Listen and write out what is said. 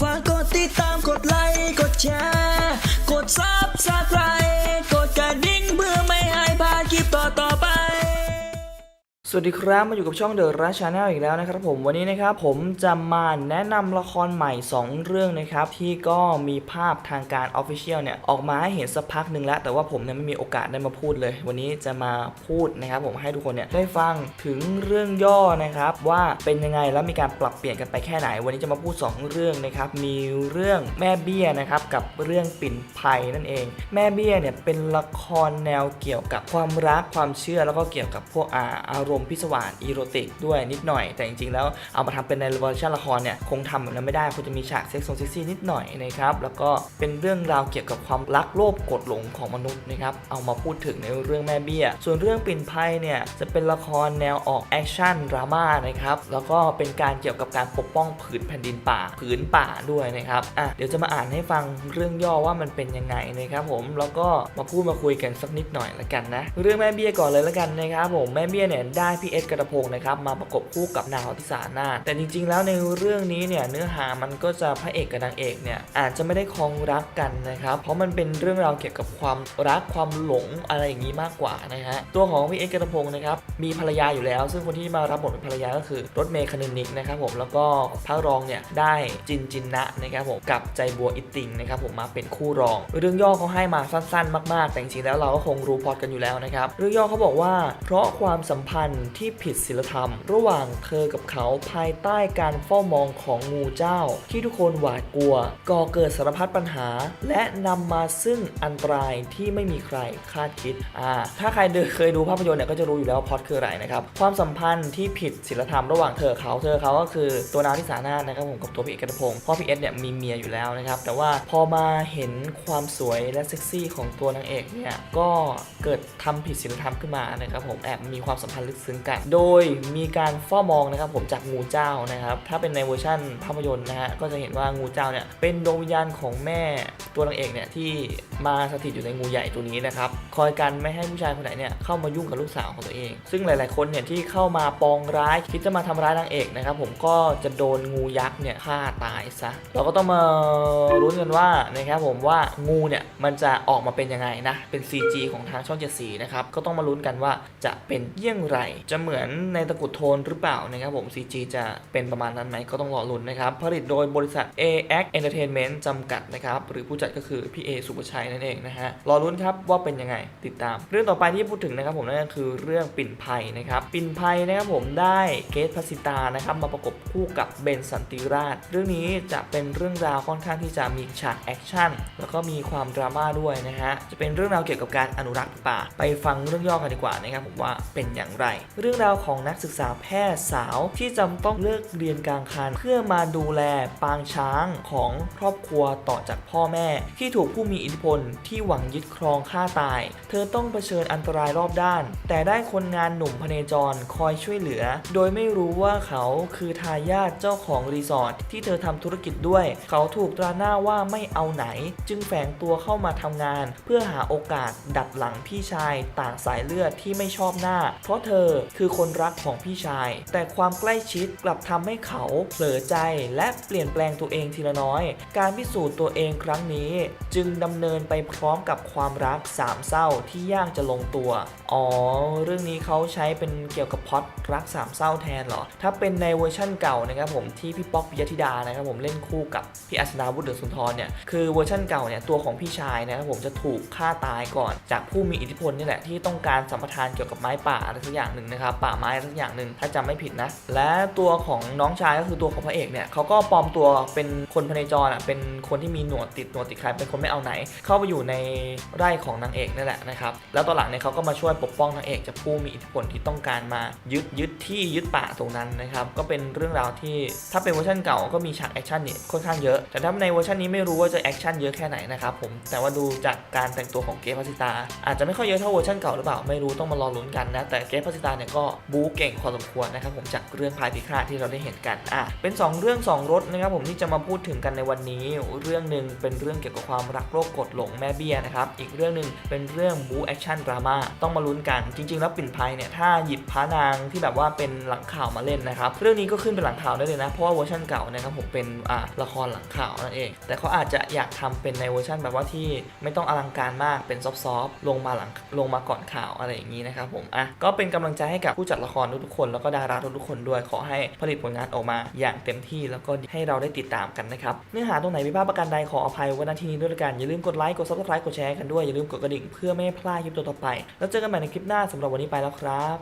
ฝากกดติดตามกดไลค์กดแชร์ กดซับสไสวัสดีครับมาอยู่กับช่องเดอะราชชาแนลอีกแล้วนะครับผมวันนี้นะครับผมจะมาแนะนำละครใหม่ 2 เรื่องนะครับ ที่ก็มีภาพทางการ Official เนี่ย ออกมาให้เห็นสักพักหนึ่งแล้ว แต่ว่าผมเนี่ยไม่มีโอกาสได้มาพูดเลย วันนี้จะมาพูดนะครับผมให้ทุกคนเนี่ยได้ฟังถึงเรื่องย่อนะครับว่าเป็นยังไงแล้วมีการปรับเปลี่ยนกันไปแค่ไหน วันนี้จะมาพูด 2 เรื่องนะครับมีเรื่องแม่เบี้ยนะครับกับเรื่องปิ่นภัยนั่นเอง แม่เบี้ยเนี่ยเป็นละครแนวเกี่ยวกับความรักความเชื่อแล้วก็เกี่ยวกับพวกอาอารมณ์พิศวาสอีโรติกด้วยนิดหน่อย แต่จริงๆ แล้วเอามาทำเป็นในเวอร์ชันละครเนี่ยคงทำแบบนั้นไม่ได้คงจะมีฉากเซ็กซ์ซงเซ็กซี่นิดหน่อยนะครับแล้วก็เป็นเรื่องราวเกี่ยวกับความรักโลภกดหลงของมนุษย์นะครับเอามาพูดถึงในเรื่องแม่เบี้ย ส่วนเรื่องปิ่นภัยเนี่ยจะเป็นละครแนวออกแอคชั่นดราม่านะครับแล้วก็เป็นการเกี่ยวกับการปกป้องผืนแผ่นดินป่าผืนป่าด้วยนะครับอะเดี๋ยวจะมาอ่านให้ฟังเรื่องย่อว่ามันเป็นยังไงนะครับผมแล้วก็มาพูดมาคุยกันสักนิดหน่อยละกันนะเรื่องแม่เบี้ยก่อนเลยละกันนะครับผมแม่เบี้ยเนี่ยได้พี่เอสกระพงนะครับมาประกบคู่กับนาวทิสานาแต่จริง ๆ แล้วในเรื่องนี้เนี่ยเนื้อหามันก็จะพระเอกกับนางเอกเนี่ยอาจจะไม่ได้ครองรักกันนะครับเพราะมันเป็นเรื่องราวเกี่ยวกับความรักความหลงอะไรอย่างนี้มากกว่านะฮะตัวของพี่เอสกระพงนะครับมีภรรยาอยู่แล้ว ซึ่งคนที่มารับบทเป็นภรรยาก็คือรถเมย์คนึงนิกนะครับผมแล้วก็พระรองเนี่ยได้จินจินนะนะครับผมกับใจบัวอิติงนะครับผมมาเป็นคู่รอง เรื่องย่อเขาให้มาสั้น ๆ มาก ๆ แต่จริงๆแล้วเราก็คงรู้พอตกันอยู่แล้วนะครับเรื่องย่อเขาบอกว่า เพราะความสัมพันธ์ที่ผิดศีลธรรม ระหว่างเธอกับเขาภายใต้การเฝ้ามองของงูเจ้า ที่ทุกคนหวาดกลัว ก่อเกิดสารพัดปัญหา และนำมาซึ่งอันตรายที่ไม่มีใครคาดคิดอ่าถ้าใครเดเคยดูภาพยนตร์เนี่ยก็จะรู้อยู่แล้วว่าพอตคืออะไรนะครับความสัมพันธ์ที่ผิดศีลธรรมระหว่างเธอเขาเธอเขาก็คือตัวนางที่สานานะครับผมกับตัวพี่เอกกระพงศ์พราะพี่เอสเนี่ยมีเมียอยู่แล้วนะครับแต่ว่าพอมาเห็นความสวยและเซ็กซี่ของตัวนางเอกเนี่ยก็เกิดทำผิดศีลธรรมขึ้นมานะครับผมแอบมีความสัมพันธ์ลึกซึ้งกันโดยมีการเฝ้ามองนะครับผมจากงูเจ้านะครับ ถ้าเป็นในเวอร์ชั่นภาพยนตร์นะฮะก็จะเห็นว่างูเจ้าเนี่ยเป็นดวงวิญญาณของแม่ตัวนางเอกเนี่ยที่มาสถิตอยู่ในงูใหญ่ตัวนี้นะครับ คอยกันไม่ให้ผู้ชายคนไหนเนี่ยเข้ามายุ่งกับลูกสาวของตัวเอง ซึ่งหลาย ๆ คนเนี่ยที่เข้ามาปองร้ายคิดจะมาทำร้ายนางเอกนะครับผมก็จะโดนงูยักษ์เนี่ยฆ่าตายซะเราก็ต้องมาลุ้นกันว่านะครับผมว่างูเนี่ยมันจะออกมาเป็นยังไงนะเป็น CG ของทางช่องเจ็ดสีนะครับก็ต้องมาลุ้นกันว่าจะเป็นเยี่ยงไรจะเหมือนในตะกุดโทนหรือเปล่านะครับผม CG จะเป็นประมาณนั้นไหมก็ต้องรอลุ้นนะครับผลิตโดยบริษัท AX Entertainment จำกัดนะครับหรือผู้จัดก็คือพี่เอสุภชัยนั่นเองนะฮะรอลุ้นครับว่าเป็นยังไงติดตาม เรื่องต่อไปที่พูดถึงนะครับผมนั่นก็คือเรื่องปิ่นภัยนะครับปิ่นภัยนะครับผมได้เกตพัสิตานะครับมาประกบคู่กับเบนสันติราช เรื่องนี้จะเป็นเรื่องราวค่อนข้างที่จะมีฉากแอคชั่นแล้วก็มีความดราม่าด้วยนะฮะจะเป็นเรื่องราวเกี่ยวกับการอนุรักษ์ป่า ไปฟังเรื่องย่อกันดีกว่านะครับผมว่าเป็นอย่างไรเรื่องราวของนักศึกษาแพทย์สาวที่จำต้องเลิกเรียนกลางคัน เพื่อมาดูแลปางช้างของครอบครัวต่อจากพ่อแม่ ที่ถูกผู้มีอิทธิพลที่หวังยึดครองฆ่าตาย เธอต้องเผชิญอันตรายรอบด้าน แต่ได้คนงานหนุ่มพเนจรคอยช่วยเหลือ โดยไม่รู้ว่าเขาคือทายาทเจ้าของรีสอร์ทที่เธอทำธุรกิจด้วย เขาถูกตราหน้าว่าไม่เอาไหน จึงแฝงตัวเข้ามาทำงาน เพื่อหาโอกาสดัดหลังพี่ชายต่างสายเลือดที่ไม่ชอบหน้า เพราะเธอคือคนรักของพี่ชาย แต่ความใกล้ชิดกลับทำให้เขาเผลอใจและเปลี่ยนแปลงตัวเองทีละน้อย การพิสูจน์ตัวเองครั้งนี้ จึงดำเนินไปพร้อมกับความรักสามเศร้าที่ยากจะลงตัว อ๋อ เรื่องนี้เขาใช้เป็นเกี่ยวกับพอตรักสามเศร้าแทนเหรอ ถ้าเป็นในเวอร์ชั่นเก่านะครับผมที่พี่ป๊อกปิยธิดานะครับผมเล่นคู่กับพี่อัศนาวุฒิเดชสุนทรเนี่ยคือเวอร์ชั่นเก่าเนี่ยตัวของพี่ชายนะครับผมจะถูกฆ่าตายก่อน จากผู้มีอิทธิพลนี่แหละที่ต้องการสัมปทานเกี่ยวกับไม้ป่าอะไรสักอย่างหนึ่งนะครับป่าไม้สักอย่างหนึ่งถ้าจำไม่ผิดนะ และตัวของน้องชายก็คือตัวของพระเอกเนี่ยเขาก็ปลอมตัวเป็นคนพเนจรอะเป็นคนที่มีหนวดติดหนวดติดใครเป็นคนไม่เอาไหน เข้าไปอยู่ในไร่ของนางเอกนั่นแหละนะครับแล้วตอนหลังเนี่ยเขาก็มาช่วยปกป้องนางเอกจากผู้มีอิทธิพลที่ต้องการมายึดยึดที่ยึดป่าตรงนั้นนะครับก็เป็นเรื่องราวที่ถ้าเป็นเวอร์ชันเก่าก็มีฉากแอคชั่นเนี่ยค่อนข้างเยอะ แต่ถ้าในเวอร์ชันนี้ไม่รู้ว่าจะแอคชั่นเยอะแค่ไหนนะครับผมแต่ว่าดูจากการแต่งตัวของเกฟพัสิตาอาจจะไม่ค่อยเยอะเท่าเวอร์ชันเก่าหรือเปล่าไม่รู้ต้องมารอลุ้นกันนะแต่เกฟพัสิตาเนี่ยก็บู๊เก่งพอสมควรนะครับผมจากเรื่องพายพิฆาตที่เราได้เห็นกันอะเป็น 2 เรื่อง 2รสนะครับผมที่จะมาพูดถึงกันในวันนี้ เรื่องหนึ่งเป็นเรื่องเกี่ยวกับความรักโรคกดหลงแม่เบี้ยนะครับอีกเรื่องหนึ่งเป็นเรื่องบู๊แอคชั่นดราม่าต้องมาลุ้นกันจริง ๆ แล้วปิ่นภัยเนี่ยถ้าหยิบพระนางที่แบบว่าเป็นหลังข่าวมาเล่นนะครับเรื่องนี้ก็ขึ้นเป็นหลังข่าวได้เลยนะเพราะว่าเวอร์ชันเก่านะครับผมเป็นอ่าละครหลังข่าวนั่นเอง แต่เขาอาจจะอยากทำเป็นในเวอร์ชันแบบว่าที่ไม่ต้องอลังการมากเป็นซอฟๆลงมาหลังลงมาก่อนข่าวอะไรอย่างนี้นะครับผมอะก็เป็นกำลังใจใจให้กับผู้จัดละครทุกๆคน แล้วก็ดาราทุกๆคนด้วยขอให้ผลิตผลงานออกมา อย่างเต็มที่แล้วก็ให้เราได้ติดตามกันนะครับเนื้อหาตรงไหนมีภาพประกันใดขออภัยวันทีนี้ด้วยละกันอย่าลืมกดไลค์กดซับสไครต์กดแชร์กันด้วยอย่าลืมกดกระดิ่งเพื่อไม่ให้พลาดคลิปตัวต่อไป แล้วเจอกันใหม่ในคลิปหน้าสำหรับวันนี้ไปแล้วครับ